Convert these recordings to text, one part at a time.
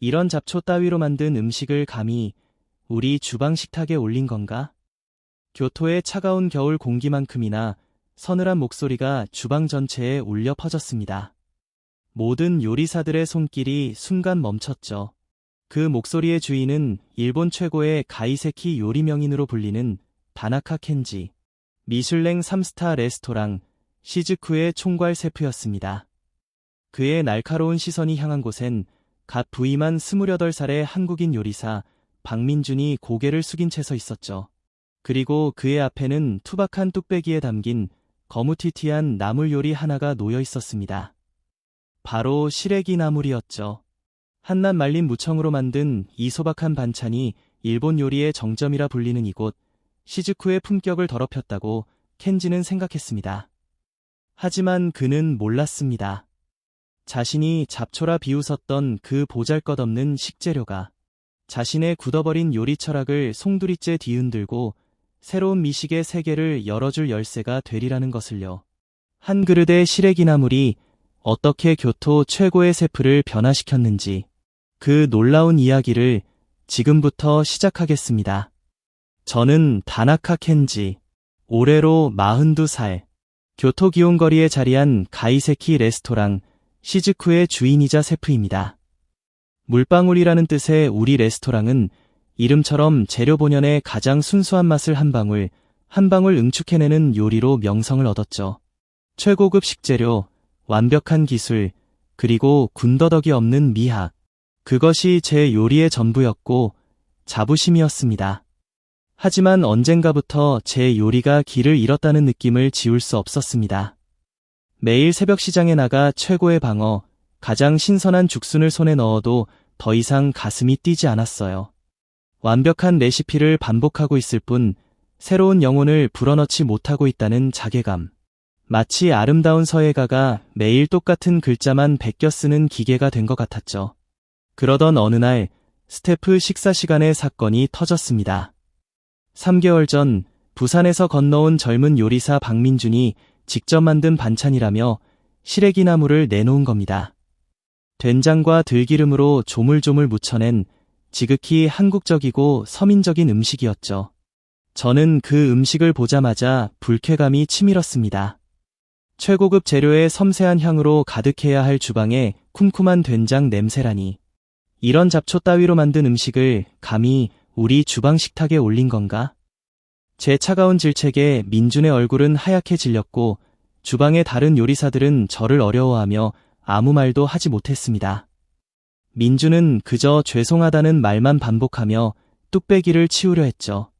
이런 잡초 따위로 만든 음식을 감히 우리 주방 식탁에 올린 건가? 교토의 차가운 겨울 공기만큼이나 서늘한 목소리가 주방 전체에 울려 퍼졌습니다. 모든 요리사들의 손길이 순간 멈췄죠. 그 목소리의 주인은 일본 최고의 가이세키 요리 명인으로 불리는 다나카 켄지, 미슐랭 3스타 레스토랑 시즈쿠의 총괄 셰프였습니다. 그의 날카로운 시선이 향한 곳엔 갓 부임한 28살의 한국인 요리사 박민준이 고개를 숙인 채 서 있었죠. 그리고 그의 앞에는 투박한 뚝배기에 담긴 거무튀튀한 나물 요리 하나가 놓여 있었습니다. 바로 시래기 나물이었죠. 한낱 말린 무청으로 만든 이 소박한 반찬이 일본 요리의 정점이라 불리는 이곳 시즈쿠의 품격을 더럽혔다고 켄지는 생각했습니다. 하지만 그는 몰랐습니다. 자신이 잡초라 비웃었던 그 보잘것없는 식재료가 자신의 굳어버린 요리 철학을 송두리째 뒤흔들고 새로운 미식의 세계를 열어줄 열쇠가 되리라는 것을요. 한 그릇의 시래기나물이 어떻게 교토 최고의 셰프를 변화시켰는지 그 놀라운 이야기를 지금부터 시작하겠습니다. 저는 다나카 켄지, 올해로 42살, 교토 기온거리에 자리한 가이세키 레스토랑 시즈쿠의 주인이자 셰프입니다. 물방울이라는 뜻의 우리 레스토랑은 이름처럼 재료 본연의 가장 순수한 맛을 한 방울, 한 방울 응축해내는 요리로 명성을 얻었죠. 최고급 식재료, 완벽한 기술, 그리고 군더더기 없는 미학. 그것이 제 요리의 전부였고 자부심이었습니다. 하지만 언젠가부터 제 요리가 길을 잃었다는 느낌을 지울 수 없었습니다. 매일 새벽 시장에 나가 최고의 방어, 가장 신선한 죽순을 손에 넣어도 더 이상 가슴이 뛰지 않았어요. 완벽한 레시피를 반복하고 있을 뿐 새로운 영혼을 불어넣지 못하고 있다는 자괴감. 마치 아름다운 서예가가 매일 똑같은 글자만 베껴 쓰는 기계가 된 것 같았죠. 그러던 어느 날 스태프 식사 시간에 사건이 터졌습니다. 3개월 전 부산에서 건너온 젊은 요리사 박민준이 직접 만든 반찬이라며 시래기 나물을 내놓은 겁니다. 된장과 들기름으로 조물조물 묻혀낸 지극히 한국적이고 서민적인 음식이었죠. 저는 그 음식을 보자마자 불쾌감이 치밀었습니다. 최고급 재료의 섬세한 향으로 가득해야 할 주방에 쿰쿰한 된장 냄새라니. 이런 잡초 따위로 만든 음식을 감히 우리 주방 식탁에 올린 건가? 제 차가운 질책에 민준의 얼굴은 하얗게 질렸고 주방의 다른 요리사들은 저를 어려워하며 아무 말도 하지 못했습니다. 민준은 그저 죄송하다는 말만 반복하며 뚝배기를 치우려 했죠.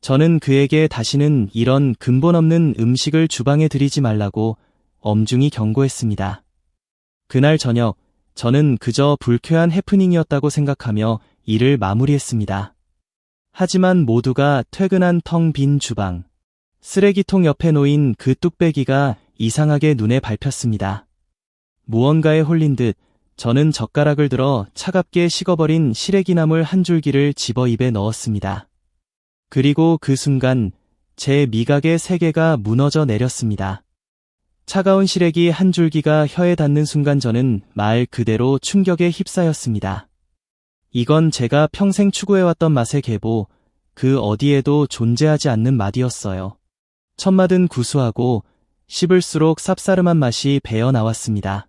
저는 그에게 다시는 이런 근본 없는 음식을 주방에 들이지 말라고 엄중히 경고했습니다. 그날 저녁, 저는 그저 불쾌한 해프닝이었다고 생각하며 일을 마무리했습니다. 하지만 모두가 퇴근한 텅 빈 주방. 쓰레기통 옆에 놓인 그 뚝배기가 이상하게 눈에 밟혔습니다. 무언가에 홀린 듯 저는 젓가락을 들어 차갑게 식어버린 시래기나물 한 줄기를 집어 입에 넣었습니다. 그리고 그 순간 제 미각의 세계가 무너져 내렸습니다. 차가운 시래기 한 줄기가 혀에 닿는 순간 저는 말 그대로 충격에 휩싸였습니다. 이건 제가 평생 추구해왔던 맛의 계보, 그 어디에도 존재하지 않는 맛이었어요. 첫 맛은 구수하고 씹을수록 쌉싸름한 맛이 배어 나왔습니다.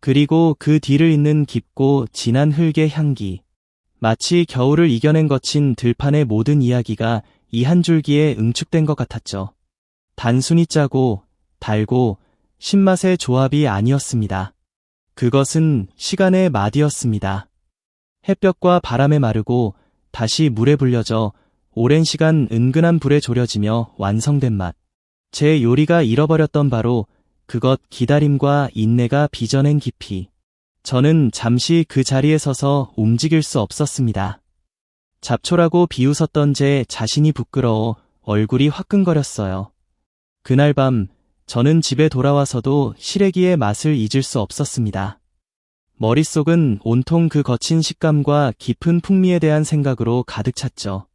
그리고 그 뒤를 잇는 깊고 진한 흙의 향기. 마치 겨울을 이겨낸 거친 들판의 모든 이야기가 이 한 줄기에 응축된 것 같았죠. 단순히 짜고 달고 신맛의 조합이 아니었습니다. 그것은 시간의 맛이었습니다. 햇볕과 바람에 마르고 다시 물에 불려져 오랜 시간 은근한 불에 졸여지며 완성된 맛. 제 요리가 잃어버렸던 바로 그것 기다림과 인내가 빚어낸 깊이. 저는 잠시 그 자리에 서서 움직일 수 없었습니다. 잡초라고 비웃었던 제 자신이 부끄러워 얼굴이 화끈거렸어요. 그날 밤 저는 집에 돌아와서도 시래기의 맛을 잊을 수 없었습니다. 머릿속은 온통 그 거친 식감과 깊은 풍미에 대한 생각으로 가득 찼죠.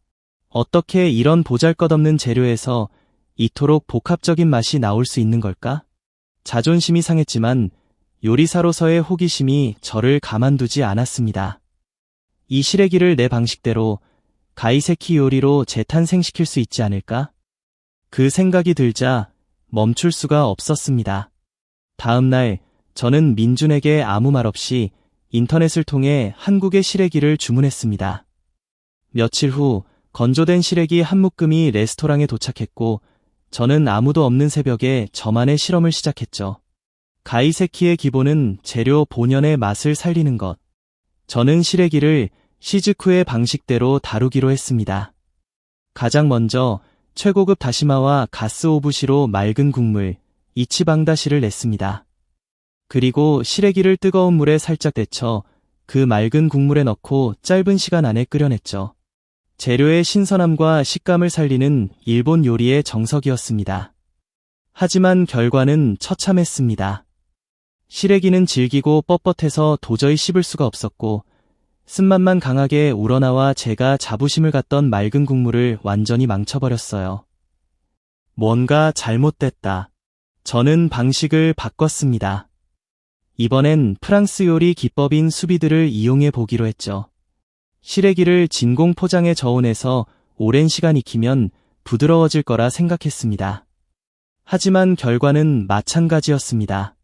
어떻게 이런 보잘것없는 재료에서 이토록 복합적인 맛이 나올 수 있는 걸까? 자존심이 상했지만 요리사로서의 호기심이 저를 가만두지 않았습니다. 이 시래기를 내 방식대로 가이세키 요리로 재탄생시킬 수 있지 않을까? 그 생각이 들자 멈출 수가 없었습니다. 다음 날 저는 민준에게 아무 말 없이 인터넷을 통해 한국의 시래기를 주문했습니다. 며칠 후 건조된 시래기 한 묶음이 레스토랑에 도착했고 저는 아무도 없는 새벽에 저만의 실험을 시작했죠. 가이세키의 기본은 재료 본연의 맛을 살리는 것. 저는 시래기를 시즈쿠의 방식대로 다루기로 했습니다. 가장 먼저 최고급 다시마와 가스 오부시로 맑은 국물, 이치방다시를 냈습니다. 그리고 시래기를 뜨거운 물에 살짝 데쳐 그 맑은 국물에 넣고 짧은 시간 안에 끓여냈죠. 재료의 신선함과 식감을 살리는 일본 요리의 정석이었습니다. 하지만 결과는 처참했습니다. 시래기는 질기고 뻣뻣해서 도저히 씹을 수가 없었고 쓴맛만 강하게 우러나와 제가 자부심을 갖던 맑은 국물을 완전히 망쳐버렸어요. 뭔가 잘못됐다. 저는 방식을 바꿨습니다. 이번엔 프랑스 요리 기법인 수비드를 이용해 보기로 했죠. 시래기를 진공 포장에 저온해서 오랜 시간 익히면 부드러워질 거라 생각했습니다. 하지만 결과는 마찬가지였습니다.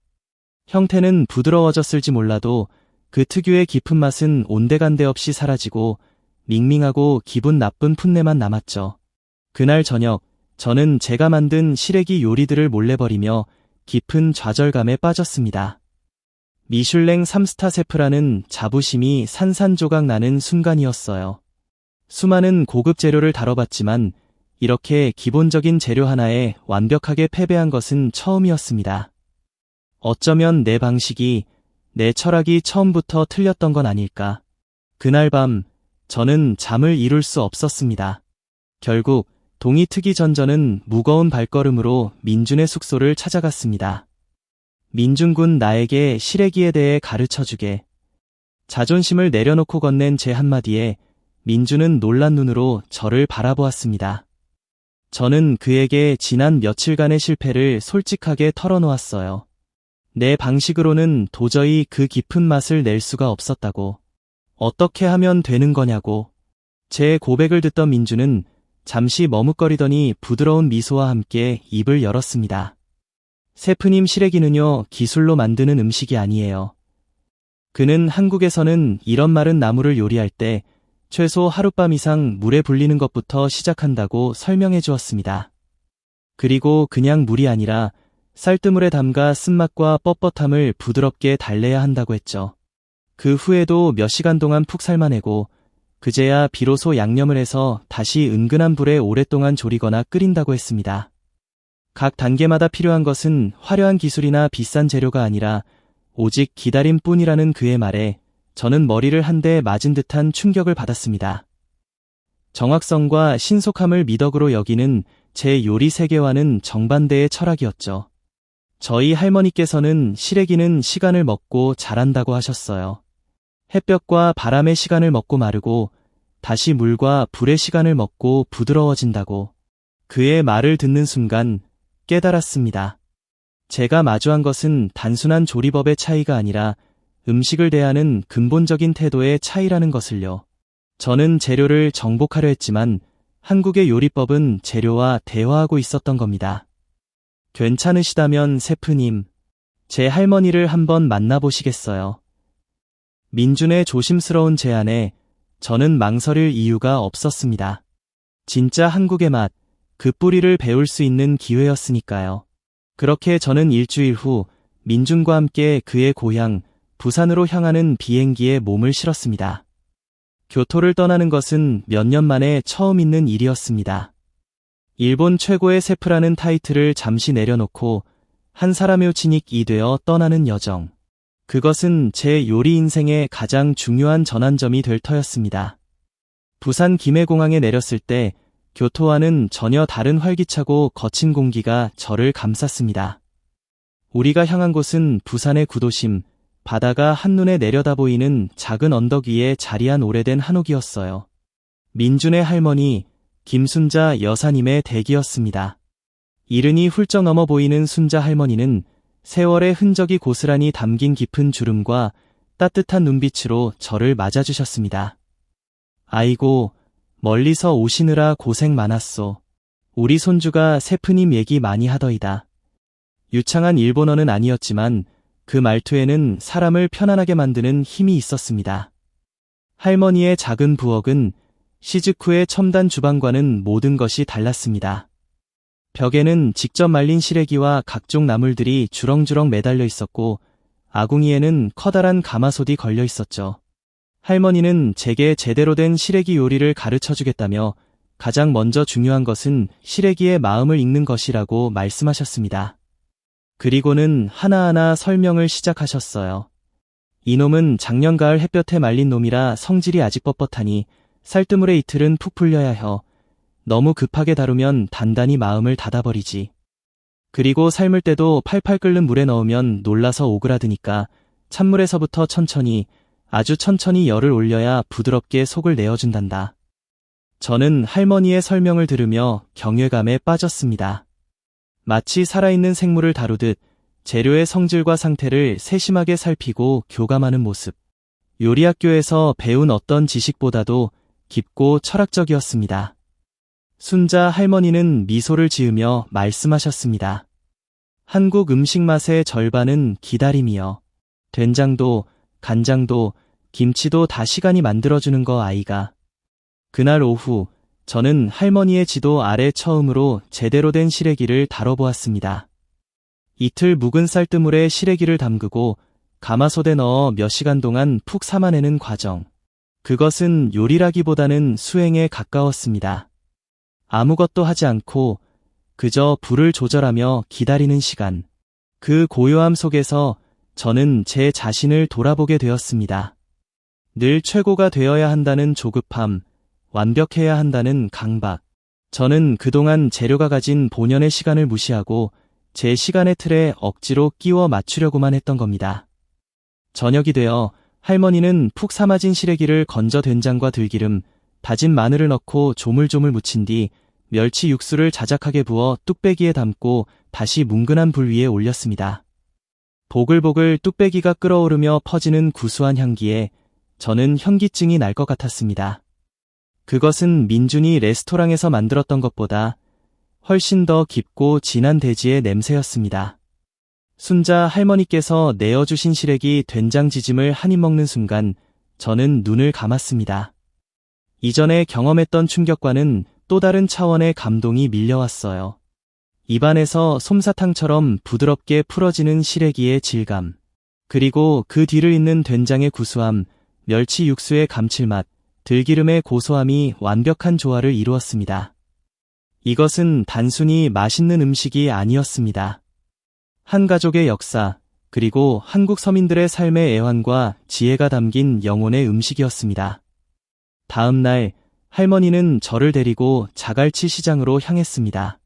형태는 부드러워졌을지 몰라도 그 특유의 깊은 맛은 온데간데 없이 사라지고 밍밍하고 기분 나쁜 풋내만 남았죠. 그날 저녁 저는 제가 만든 시래기 요리들을 몰래 버리며 깊은 좌절감에 빠졌습니다. 미슐랭 3스타 셰프라는 자부심이 산산조각 나는 순간이었어요. 수많은 고급 재료를 다뤄봤지만 이렇게 기본적인 재료 하나에 완벽하게 패배한 것은 처음이었습니다. 어쩌면 내 방식이, 내 철학이 처음부터 틀렸던 건 아닐까. 그날 밤, 저는 잠을 이룰 수 없었습니다. 결국, 동이 트기 전전은 무거운 발걸음으로 민준의 숙소를 찾아갔습니다. 민중군 나에게 시래기에 대해 가르쳐 주게. 자존심을 내려놓고 건넨 제 한마디에 민주는 놀란 눈으로 저를 바라보았습니다. 저는 그에게 지난 며칠간의 실패를 솔직하게 털어놓았어요. 내 방식으로는 도저히 그 깊은 맛을 낼 수가 없었다고. 어떻게 하면 되는 거냐고. 제 고백을 듣던 민주는 잠시 머뭇거리더니 부드러운 미소와 함께 입을 열었습니다. 세프님 시래기는요, 기술로 만드는 음식이 아니에요. 그는 한국에서는 이런 마른 나무를 요리할 때 최소 하룻밤 이상 물에 불리는 것부터 시작한다고 설명해 주었습니다. 그리고 그냥 물이 아니라 쌀뜨물에 담가 쓴맛과 뻣뻣함을 부드럽게 달래야 한다고 했죠. 그 후에도 몇 시간 동안 푹 삶아내고 그제야 비로소 양념을 해서 다시 은근한 불에 오랫동안 졸이거나 끓인다고 했습니다. 각 단계마다 필요한 것은 화려한 기술이나 비싼 재료가 아니라 오직 기다림 뿐이라는 그의 말에 저는 머리를 한 대 맞은 듯한 충격을 받았습니다. 정확성과 신속함을 미덕으로 여기는 제 요리 세계와는 정반대의 철학이었죠. 저희 할머니께서는 시래기는 시간을 먹고 자란다고 하셨어요. 햇볕과 바람의 시간을 먹고 마르고 다시 물과 불의 시간을 먹고 부드러워진다고. 그의 말을 듣는 순간 깨달았습니다. 제가 마주한 것은 단순한 조리법의 차이가 아니라 음식을 대하는 근본적인 태도의 차이라는 것을요. 저는 재료를 정복하려 했지만 한국의 요리법은 재료와 대화하고 있었던 겁니다. 괜찮으시다면 세프님, 제 할머니를 한번 만나보시겠어요. 민준의 조심스러운 제안에 저는 망설일 이유가 없었습니다. 진짜 한국의 맛, 그 뿌리를 배울 수 있는 기회였으니까요. 그렇게 저는 일주일 후 민준과 함께 그의 고향 부산으로 향하는 비행기에 몸을 실었습니다. 교토를 떠나는 것은 몇 년 만에 처음 있는 일이었습니다. 일본 최고의 셰프라는 타이틀을 잠시 내려놓고 한 사람의 오친닉이 되어 떠나는 여정. 그것은 제 요리 인생의 가장 중요한 전환점이 될 터였습니다. 부산 김해공항에 내렸을 때 교토와는 전혀 다른 활기차고 거친 공기가 저를 감쌌습니다. 우리가 향한 곳은 부산의 구도심, 바다가 한눈에 내려다 보이는 작은 언덕 위에 자리한 오래된 한옥이었어요. 민준의 할머니, 김순자 여사님의 댁이었습니다. 이른이 훌쩍 넘어 보이는 순자 할머니는 세월의 흔적이 고스란히 담긴 깊은 주름과 따뜻한 눈빛으로 저를 맞아주셨습니다. 아이고, 멀리서 오시느라 고생 많았소. 우리 손주가 세프님 얘기 많이 하더이다. 유창한 일본어는 아니었지만 그 말투에는 사람을 편안하게 만드는 힘이 있었습니다. 할머니의 작은 부엌은 시즈쿠의 첨단 주방과는 모든 것이 달랐습니다. 벽에는 직접 말린 시래기와 각종 나물들이 주렁주렁 매달려 있었고 아궁이에는 커다란 가마솥이 걸려 있었죠. 할머니는 제게 제대로 된 시래기 요리를 가르쳐 주겠다며 가장 먼저 중요한 것은 시래기의 마음을 읽는 것이라고 말씀하셨습니다. 그리고는 하나하나 설명을 시작하셨어요. 이놈은 작년 가을 햇볕에 말린 놈이라 성질이 아직 뻣뻣하니 쌀뜨물에 이틀은 푹 풀려야 혀. 너무 급하게 다루면 단단히 마음을 닫아버리지. 그리고 삶을 때도 팔팔 끓는 물에 넣으면 놀라서 오그라드니까 찬물에서부터 천천히 아주 천천히 열을 올려야 부드럽게 속을 내어준단다. 저는 할머니의 설명을 들으며 경외감에 빠졌습니다. 마치 살아있는 생물을 다루듯 재료의 성질과 상태를 세심하게 살피고 교감하는 모습. 요리학교에서 배운 어떤 지식보다도 깊고 철학적이었습니다. 순자 할머니는 미소를 지으며 말씀하셨습니다. 한국 음식 맛의 절반은 기다림이여. 된장도, 간장도, 김치도 다 시간이 만들어주는 거 아이가. 그날 오후, 저는 할머니의 지도 아래 처음으로 제대로 된 시래기를 다뤄보았습니다. 이틀 묵은 쌀뜨물에 시래기를 담그고 가마솥에 넣어 몇 시간 동안 푹 삶아내는 과정. 그것은 요리라기보다는 수행에 가까웠습니다. 아무것도 하지 않고 그저 불을 조절하며 기다리는 시간. 그 고요함 속에서 저는 제 자신을 돌아보게 되었습니다. 늘 최고가 되어야 한다는 조급함, 완벽해야 한다는 강박. 저는 그동안 재료가 가진 본연의 시간을 무시하고 제 시간의 틀에 억지로 끼워 맞추려고만 했던 겁니다. 저녁이 되어 할머니는 푹 삶아진 시래기를 건져 된장과 들기름, 다진 마늘을 넣고 조물조물 무친 뒤 멸치 육수를 자작하게 부어 뚝배기에 담고 다시 뭉근한 불 위에 올렸습니다. 보글보글 뚝배기가 끓어오르며 퍼지는 구수한 향기에 저는 현기증이 날 것 같았습니다. 그것은 민준이 레스토랑에서 만들었던 것보다 훨씬 더 깊고 진한 돼지의 냄새였습니다. 순자 할머니께서 내어주신 시래기 된장 지짐을 한 입 먹는 순간 저는 눈을 감았습니다. 이전에 경험했던 충격과는 또 다른 차원의 감동이 밀려왔어요. 입안에서 솜사탕처럼 부드럽게 풀어지는 시래기의 질감, 그리고 그 뒤를 잇는 된장의 구수함, 멸치 육수의 감칠맛, 들기름의 고소함이 완벽한 조화를 이루었습니다. 이것은 단순히 맛있는 음식이 아니었습니다. 한 가족의 역사, 그리고 한국 서민들의 삶의 애환과 지혜가 담긴 영혼의 음식이었습니다. 다음 날, 할머니는 저를 데리고 자갈치 시장으로 향했습니다.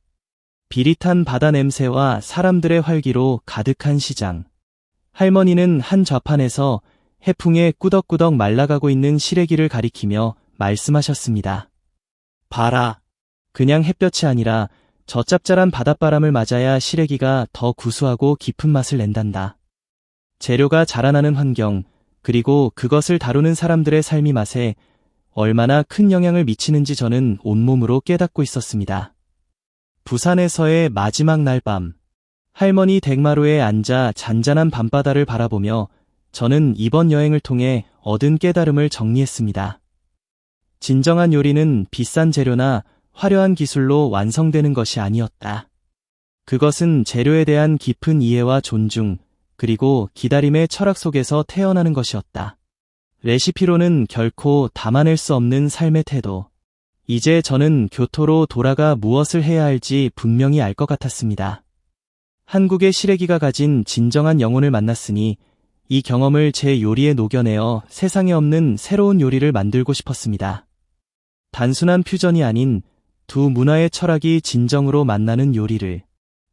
비릿한 바다 냄새와 사람들의 활기로 가득한 시장. 할머니는 한 좌판에서 해풍에 꾸덕꾸덕 말라가고 있는 시래기를 가리키며 말씀하셨습니다. 봐라. 그냥 햇볕이 아니라 저 짭짤한 바닷바람을 맞아야 시래기가 더 구수하고 깊은 맛을 낸단다. 재료가 자라나는 환경, 그리고 그것을 다루는 사람들의 삶이 맛에 얼마나 큰 영향을 미치는지 저는 온몸으로 깨닫고 있었습니다. 부산에서의 마지막 날 밤, 할머니 댁마루에 앉아 잔잔한 밤바다를 바라보며 저는 이번 여행을 통해 얻은 깨달음을 정리했습니다. 진정한 요리는 비싼 재료나 화려한 기술로 완성되는 것이 아니었다. 그것은 재료에 대한 깊은 이해와 존중, 그리고 기다림의 철학 속에서 태어나는 것이었다. 레시피로는 결코 담아낼 수 없는 삶의 태도. 이제 저는 교토로 돌아가 무엇을 해야 할지 분명히 알 것 같았습니다. 한국의 시래기가 가진 진정한 영혼을 만났으니 이 경험을 제 요리에 녹여내어 세상에 없는 새로운 요리를 만들고 싶었습니다. 단순한 퓨전이 아닌 두 문화의 철학이 진정으로 만나는 요리를.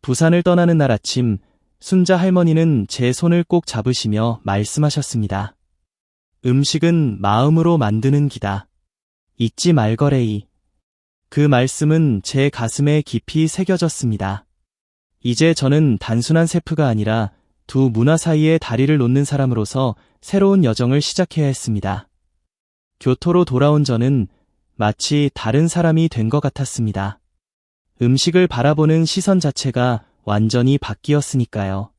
부산을 떠나는 날 아침, 순자 할머니는 제 손을 꼭 잡으시며 말씀하셨습니다. 음식은 마음으로 만드는 기다. 잊지 말거래이. 그 말씀은 제 가슴에 깊이 새겨졌습니다. 이제 저는 단순한 세프가 아니라 두 문화 사이에 다리를 놓는 사람으로서 새로운 여정을 시작해야 했습니다. 교토로 돌아온 저는 마치 다른 사람이 된 것 같았습니다. 음식을 바라보는 시선 자체가 완전히 바뀌었으니까요.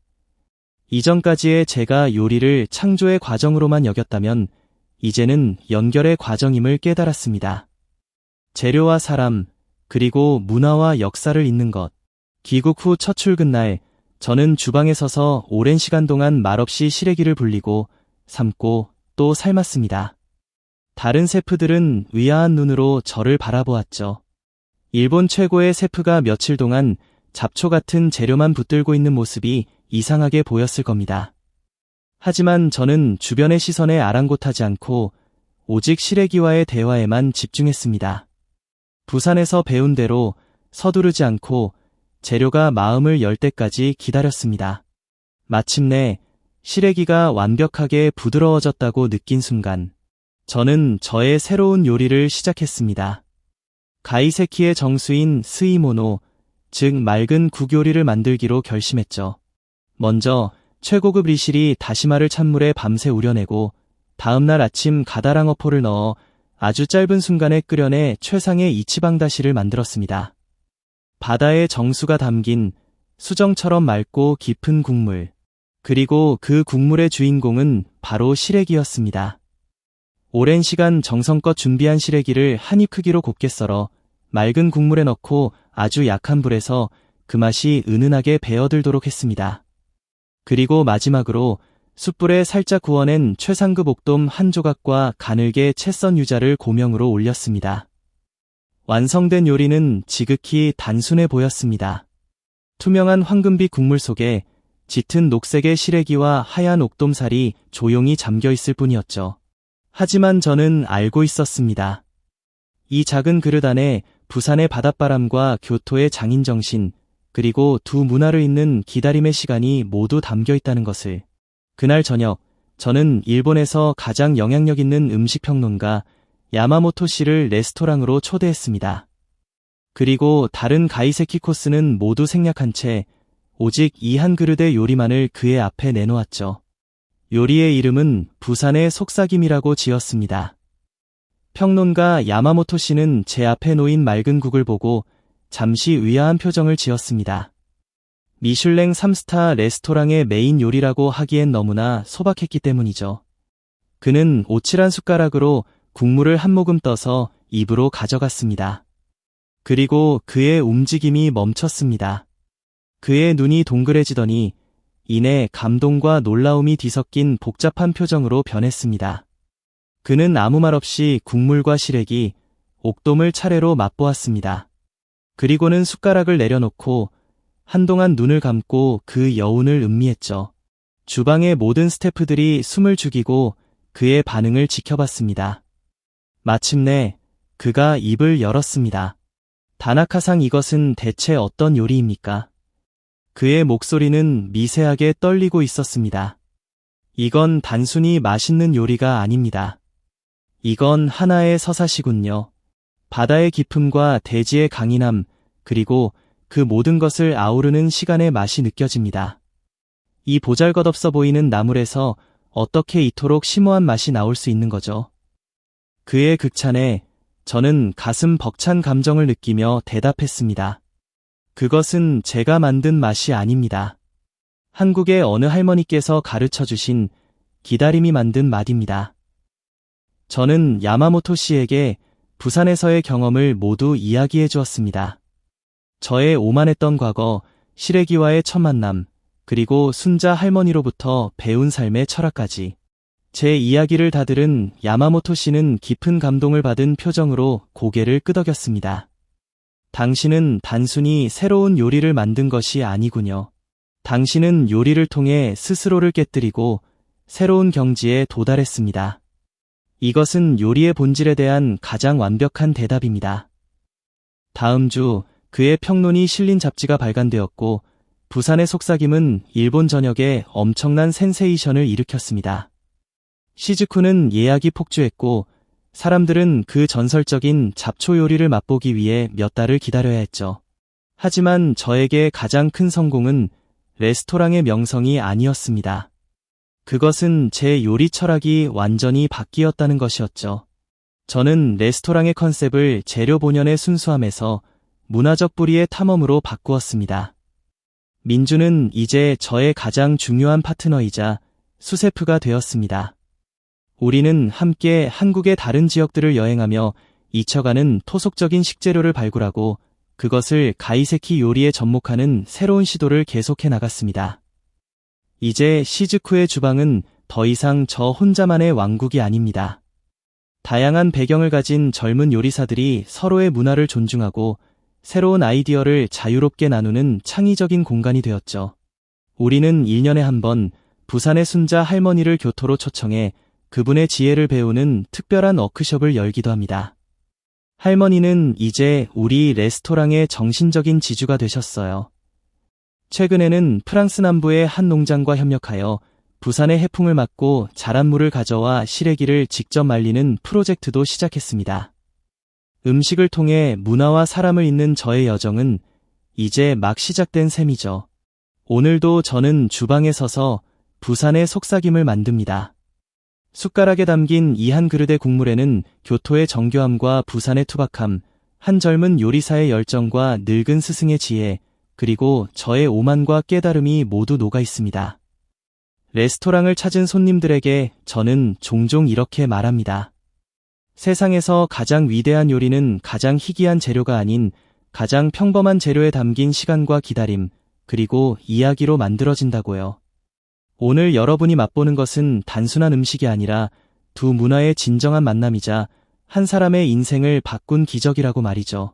이전까지의 제가 요리를 창조의 과정으로만 여겼다면 이제는 연결의 과정임을 깨달았습니다. 재료와 사람, 그리고 문화와 역사를 잇는 것. 귀국 후 첫 출근 날, 저는 주방에 서서 오랜 시간 동안 말없이 시래기를 불리고 삶고 또 삶았습니다. 다른 셰프들은 의아한 눈으로 저를 바라보았죠. 일본 최고의 셰프가 며칠 동안 잡초 같은 재료만 붙들고 있는 모습이 이상하게 보였을 겁니다. 하지만 저는 주변의 시선에 아랑곳하지 않고 오직 시래기와의 대화에만 집중했습니다. 부산에서 배운 대로 서두르지 않고 재료가 마음을 열 때까지 기다렸습니다. 마침내 시래기가 완벽하게 부드러워졌다고 느낀 순간 저는 저의 새로운 요리를 시작했습니다. 가이세키의 정수인 스이모노, 즉 맑은 국요리를 만들기로 결심했죠. 먼저 최고급 리실이 다시마를 찬물에 밤새 우려내고 다음날 아침 가다랑어포를 넣어 아주 짧은 순간에 끓여내 최상의 이치방다시를 만들었습니다. 바다의 정수가 담긴 수정처럼 맑고 깊은 국물, 그리고 그 국물의 주인공은 바로 시래기였습니다. 오랜 시간 정성껏 준비한 시래기를 한 입 크기로 곱게 썰어 맑은 국물에 넣고 아주 약한 불에서 그 맛이 은은하게 배어들도록 했습니다. 그리고 마지막으로 숯불에 살짝 구워낸 최상급 옥돔 한 조각과 가늘게 채 썬 유자를 고명으로 올렸습니다. 완성된 요리는 지극히 단순해 보였습니다. 투명한 황금빛 국물 속에 짙은 녹색의 시래기와 하얀 옥돔살이 조용히 잠겨 있을 뿐이었죠. 하지만 저는 알고 있었습니다. 이 작은 그릇 안에 부산의 바닷바람과 교토의 장인정신, 그리고 두 문화를 잇는 기다림의 시간이 모두 담겨 있다는 것을. 그날 저녁, 저는 일본에서 가장 영향력 있는 음식평론가 야마모토 씨를 레스토랑으로 초대했습니다. 그리고 다른 가이세키 코스는 모두 생략한 채 오직 이 한 그릇의 요리만을 그의 앞에 내놓았죠. 요리의 이름은 부산의 속삭임이라고 지었습니다. 평론가 야마모토 씨는 제 앞에 놓인 맑은 국을 보고 잠시 의아한 표정을 지었습니다. 미슐랭 3스타 레스토랑의 메인 요리라고 하기엔 너무나 소박했기 때문이죠. 그는 오칠한 숟가락으로 국물을 한 모금 떠서 입으로 가져갔습니다. 그리고 그의 움직임이 멈췄습니다. 그의 눈이 동그래지더니 이내 감동과 놀라움이 뒤섞인 복잡한 표정으로 변했습니다. 그는 아무 말 없이 국물과 시래기, 옥돔을 차례로 맛보았습니다. 그리고는 숟가락을 내려놓고 한동안 눈을 감고 그 여운을 음미했죠. 주방의 모든 스태프들이 숨을 죽이고 그의 반응을 지켜봤습니다. 마침내 그가 입을 열었습니다. 다나카상 이것은 대체 어떤 요리입니까? 그의 목소리는 미세하게 떨리고 있었습니다. 이건 단순히 맛있는 요리가 아닙니다. 이건 하나의 서사시군요. 바다의 깊음과 대지의 강인함, 그리고 그 모든 것을 아우르는 시간의 맛이 느껴집니다. 이 보잘것없어 보이는 나물에서 어떻게 이토록 심오한 맛이 나올 수 있는 거죠? 그의 극찬에 저는 가슴 벅찬 감정을 느끼며 대답했습니다. 그것은 제가 만든 맛이 아닙니다. 한국의 어느 할머니께서 가르쳐 주신 기다림이 만든 맛입니다. 저는 야마모토 씨에게 부산에서의 경험을 모두 이야기해 주었습니다. 저의 오만했던 과거, 시래기와의 첫 만남, 그리고 순자 할머니로부터 배운 삶의 철학까지. 제 이야기를 다 들은 야마모토 씨는 깊은 감동을 받은 표정으로 고개를 끄덕였습니다. 당신은 단순히 새로운 요리를 만든 것이 아니군요. 당신은 요리를 통해 스스로를 깨뜨리고 새로운 경지에 도달했습니다. 이것은 요리의 본질에 대한 가장 완벽한 대답입니다. 다음 주 그의 평론이 실린 잡지가 발간되었고 부산의 속삭임은 일본 전역에 엄청난 센세이션을 일으켰습니다. 시즈쿠는 예약이 폭주했고 사람들은 그 전설적인 잡초 요리를 맛보기 위해 몇 달을 기다려야 했죠. 하지만 저에게 가장 큰 성공은 레스토랑의 명성이 아니었습니다. 그것은 제 요리 철학이 완전히 바뀌었다는 것이었죠. 저는 레스토랑의 컨셉을 재료 본연의 순수함에서 문화적 뿌리의 탐험으로 바꾸었습니다. 민주는 이제 저의 가장 중요한 파트너이자 수세프가 되었습니다. 우리는 함께 한국의 다른 지역들을 여행하며 잊혀가는 토속적인 식재료를 발굴하고 그것을 가이세키 요리에 접목하는 새로운 시도를 계속해 나갔습니다. 이제 시즈쿠의 주방은 더 이상 저 혼자만의 왕국이 아닙니다. 다양한 배경을 가진 젊은 요리사들이 서로의 문화를 존중하고 새로운 아이디어를 자유롭게 나누는 창의적인 공간이 되었죠. 우리는 1년에 한 번 부산의 순자 할머니를 교토로 초청해 그분의 지혜를 배우는 특별한 워크숍을 열기도 합니다. 할머니는 이제 우리 레스토랑의 정신적인 지주가 되셨어요. 최근에는 프랑스 남부의 한 농장과 협력하여 부산의 해풍을 막고 자란 물을 가져와 시래기를 직접 말리는 프로젝트도 시작했습니다. 음식을 통해 문화와 사람을 잇는 저의 여정은 이제 막 시작된 셈이죠. 오늘도 저는 주방에 서서 부산의 속삭임을 만듭니다. 숟가락에 담긴 이 한 그릇의 국물에는 교토의 정교함과 부산의 투박함, 한 젊은 요리사의 열정과 늙은 스승의 지혜, 그리고 저의 오만과 깨달음이 모두 녹아 있습니다. 레스토랑을 찾은 손님들에게 저는 종종 이렇게 말합니다. 세상에서 가장 위대한 요리는 가장 희귀한 재료가 아닌 가장 평범한 재료에 담긴 시간과 기다림, 그리고 이야기로 만들어진다고요. 오늘 여러분이 맛보는 것은 단순한 음식이 아니라 두 문화의 진정한 만남이자 한 사람의 인생을 바꾼 기적이라고 말이죠.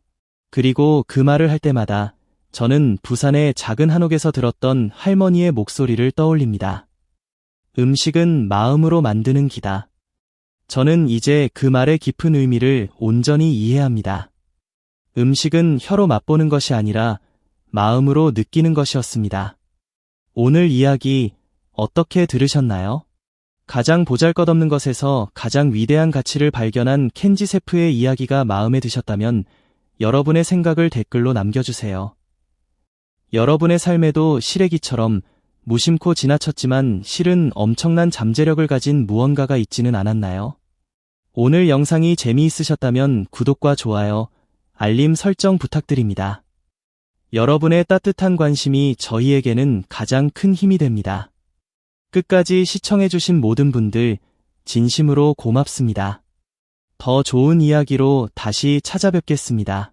그리고 그 말을 할 때마다 저는 부산의 작은 한옥에서 들었던 할머니의 목소리를 떠올립니다. 음식은 마음으로 만드는 기다. 저는 이제 그 말의 깊은 의미를 온전히 이해합니다. 음식은 혀로 맛보는 것이 아니라 마음으로 느끼는 것이었습니다. 오늘 이야기 어떻게 들으셨나요? 가장 보잘것없는 것에서 가장 위대한 가치를 발견한 켄지 세프의 이야기가 마음에 드셨다면 여러분의 생각을 댓글로 남겨주세요. 여러분의 삶에도 시래기처럼 무심코 지나쳤지만 실은 엄청난 잠재력을 가진 무언가가 있지는 않았나요? 오늘 영상이 재미있으셨다면 구독과 좋아요, 알림 설정 부탁드립니다. 여러분의 따뜻한 관심이 저희에게는 가장 큰 힘이 됩니다. 끝까지 시청해주신 모든 분들 진심으로 고맙습니다. 더 좋은 이야기로 다시 찾아뵙겠습니다.